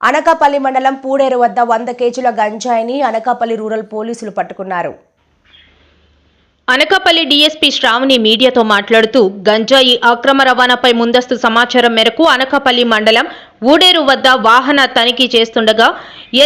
అనకాపల్లి మండలం పూడేరు వద్ద వంద కేజీల గంజాయిని అనకాపల్లి రూరల్ పోలీసులు పట్టుకున్నారు. అనకాపల్లి డీఎస్పీ శ్రావణి మీడియాతో మాట్లాడుతూ గంజాయి అక్రమ రవాణాపై ముందస్తు సమాచారం మేరకు అనకాపల్లి మండలం ఊడేరు వద్ద వాహన తనిఖీ చేస్తుండగా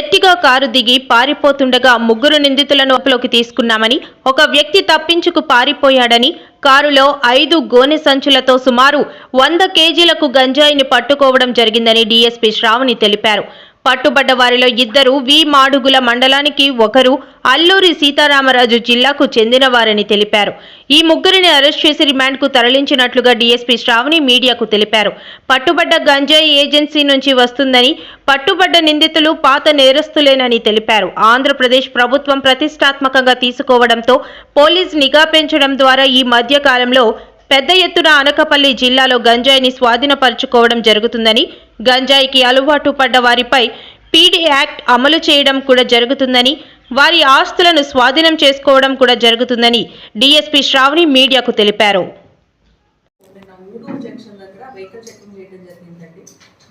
ఎట్టిగా కారు దిగి పారిపోతుండగా ముగ్గురు నిందితులను అప్పులోకి తీసుకున్నామని ఒక వ్యక్తి తప్పించుకు పారిపోయాడని కారులో ఐదు గోనె సంచులతో సుమారు వంద కేజీలకు గంజాయిని పట్టుకోవడం జరిగిందని డీఎస్పీ శ్రావణి తెలిపారు. పట్టుబడ్డ వారిలో ఇద్దరు వి మాడుగుల మండలానికి ఒకరు అల్లూరి సీతారామరాజు జిల్లాకు చెందినవారని తెలిపారు. ఈ ముగ్గురిని అరెస్ట్ చేసి రిమాండ్కు తరలించినట్లుగా డీఎస్పీ శ్రావణి మీడియాకు తెలిపారు. పట్టుబడ్డ గంజాయి ఏజెన్సీ నుంచి వస్తుందని పట్టుబడ్డ నిందితులు పాత నేరస్తులేనని తెలిపారు. ఆంధ్రప్రదేశ్ ప్రభుత్వం ప్రతిష్టాత్మకంగా తీసుకోవడంతో పోలీస్ నిఘా పెంచడం ద్వారా ఈ మధ్య కాలంలో పెద్ద ఎత్తున అనకపల్లి జిల్లాలో గంజాయిని స్వాధీనపరుచుకోవడం జరుగుతుందని గంజాయికి అలవాటు పడ్డ వారిపై పీడీ యాక్ట్ అమలు చేయడం కూడా జరుగుతుందని వారి ఆస్తులను స్వాధీనం చేసుకోవడం కూడా జరుగుతుందని డీఎస్పీ శ్రావణి మీడియాకు తెలిపారు.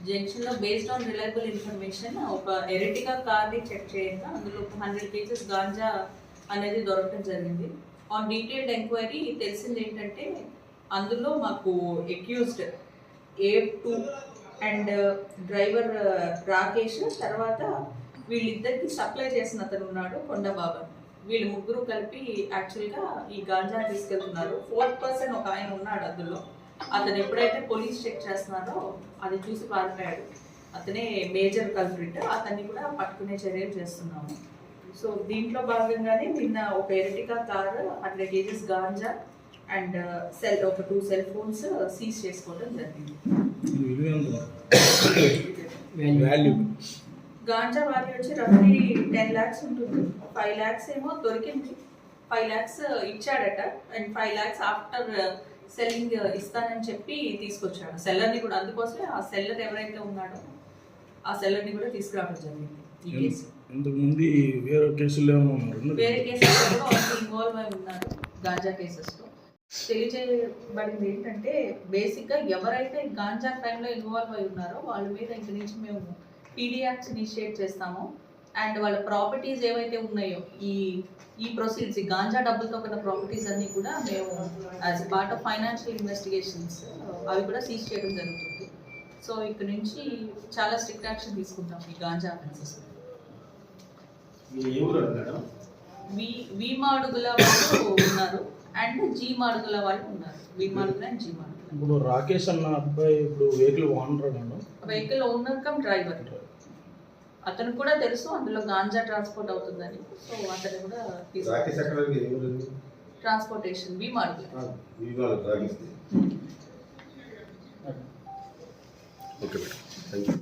జంక్షన్లో బేస్డ్ ఆన్ రిలయబుల్ ఇన్ఫర్మేషన్ ఒక ఎరిటికా కార్ని చెక్ చేయగా అందులో హండ్రెడ్ కేజెస్ గాంజా అనేది దొరకడం జరిగింది. ఆన్ డీటెయిల్డ్ ఎంక్వైరీ తెలిసింది ఏంటంటే అందులో మాకు accused A two and driver Rakesh తర్వాత వీళ్ళిద్దరికి సప్లై చేసిన అతను ఉన్నాడు కొండబాబు. వీళ్ళు ముగ్గురు కలిపి యాక్చువల్గా ఈ గాంజా తీసుకెళ్తున్నారు. ఫోర్త్ పర్సన్ ఒక ఆయన ఉన్నాడు అందులో. అతను ఎప్పుడైతే పోలీస్ చెక్ చేస్తున్నారో అది చూసి పారిపోయాడు. అతనే మేజర్ కల్ప్రిట్ అతన్ని కూడా పట్టుకునే చర్యలు చేస్తున్నాము. సో దీంట్లో భాగంగానే నిన్న ఒక Ertiga car hundred kgs ganja and cell ఒక టూ సెల్ ఫోన్స్ సీజ్ చేసుకోవడం జరిగింది. గాంజా వాల్యూ వచ్చి రఫ్లీ టెన్ ల్యాక్స్ ఉంటుంది. ఫైవ్ ల్యాక్స్ ఏమో దొరికింది. Five lakhs ఇచ్చాడట. And five lakhs after selling ఇస్తానని చెప్పి తీసుకొచ్చాడు. సెల్లర్ని కూడా అందుకోసమే ఆ సెల్లర్ ఎవరైతే ఉన్నాడో ఆ సెల్లర్ని కూడా తీసుకురావడం జరిగింది ఈ కేసు ఇంతకు ముందు వేరే కేసులు ఏమైనా ఉన్నారు? వేరే కూడా ఇన్వాల్వ్ అయి ఉన్నారు గాంజా కేసెస్లో తెలియజేయబడింది ఏంటంటే బేసిక్గా ఎవరైతే గాంజా క్రైమ్లో ఇన్వాల్వ్ అయి ఉన్నారో వాళ్ళ మీద ఇంక నుంచి మేము పీడీ యాక్ట్స్ ఇనిషియేట్ చేస్తాము. అండ్ వాళ్ళ ప్రాపర్టీస్ ఏవైతే ఉన్నాయో ఈ ఈ ప్రొసీడ్స్ ఈ గాంజా డబ్బులతో ఉన్న ప్రాపర్టీస్ అన్ని కూడా మేము as part of financial investigations అవి కూడా సీజ్ చేయడం జరుగుతుంది. సో ఇక్కడ నుంచి చాలా స్ట్రిక్ట్ యాక్షన్ తీసుకుంటాం ఈ గాంజా అఫెన్సెస్ మీరు ఏ ఊరు మేడం? వి వి మాడుగుల వాళ్ళు ఉన్నారు. అండ్ జీ మాడుగుల వాళ్ళు ఉన్నారు. V Madugula and G Madugula ఇప్పుడు రాకేష్ అన్న అబ్బాయి ఇప్పుడు vehicle owner vehicle owner cum driver అతను కూడా తెలుసు అందులో గాంజా ట్రాన్స్పోర్ట్ అవుతుందని. సో అతను కూడా ఊరు transportation V Madugula okay. Madam. Thank you